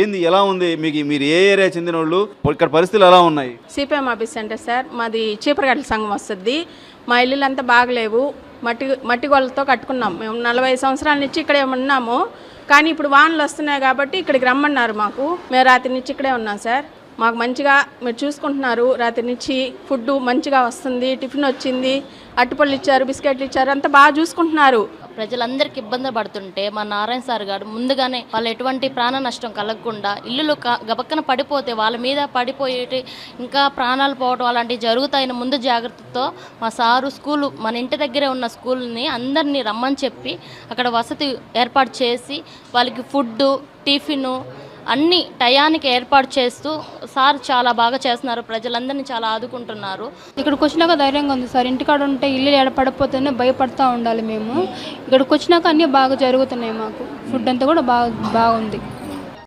ఏంది ఎలా ఉంది? మీకు మీరు ఏ ఏరియా చెందిన వాళ్ళు ఇక్కడ పరిస్థితులు ఎలా ఉన్నాయి? సిపిఎం ఆఫీస్ సెంటర్ సార్ మాది చీపరగడ్ల సంఘం వస్తుంది. మా ఇల్లులు అంతా బాగలేవు. మట్టి మట్టి గోళ్ళతో కట్టుకున్నాం. మేము నలభై సంవత్సరాల నుంచి ఇక్కడే ఉన్నాము. కానీ ఇప్పుడు వానలు వస్తున్నాయి కాబట్టి ఇక్కడికి రమ్మన్నారు మాకు. మేము రాత్రి నుంచి ఇక్కడే ఉన్నాం సార్. మాకు మంచిగా మీరు చూసుకుంటున్నారు. రాత్రి నుంచి ఫుడ్ మంచిగా వస్తుంది టిఫిన్ వచ్చింది. అట్టుపళ్ళు ఇచ్చారు బిస్కెట్లు ఇచ్చారు అంతా బాగా చూసుకుంటున్నారు. ప్రజలందరికీ ఇబ్బంది పడుతుంటే మా నారాయణ సార్ గారు ముందుగానే వాళ్ళు ఎటువంటి ప్రాణ నష్టం కలగకుండా ఇల్లులు క- గబక్కన పడిపోతే వాళ్ళ మీద పడిపోయేటి ఇంకా ప్రాణాలు పోవడం అలాంటివి జరుగుతాయని ముందు జాగ్రత్తతో మా సారు స్కూలు మన ఇంటి దగ్గరే ఉన్న స్కూల్ని అందరినీ రమ్మని చెప్పి అక్కడ వసతి ఏర్పాటు చేసి వాళ్ళకి ఫుడ్డు టిఫిను అన్ని టయానికి ఏర్పాటు చేస్తూ సార్ చాలా బాగా చేస్తున్నారు. ప్రజలందరినీ చాలా ఆదుకుంటున్నారు. ఇక్కడికి వచ్చినాక ధైర్యంగా ఉంది సార్. ఇంటికాడ ఉంటే ఇల్లు ఏడ పడిపోతేనే భయపడతా ఉండాలి మేము. ఇక్కడికి వచ్చినాక అన్నీ బాగా జరుగుతున్నాయి మాకు. ఫుడ్ అంతా కూడా బాగా బాగుంది.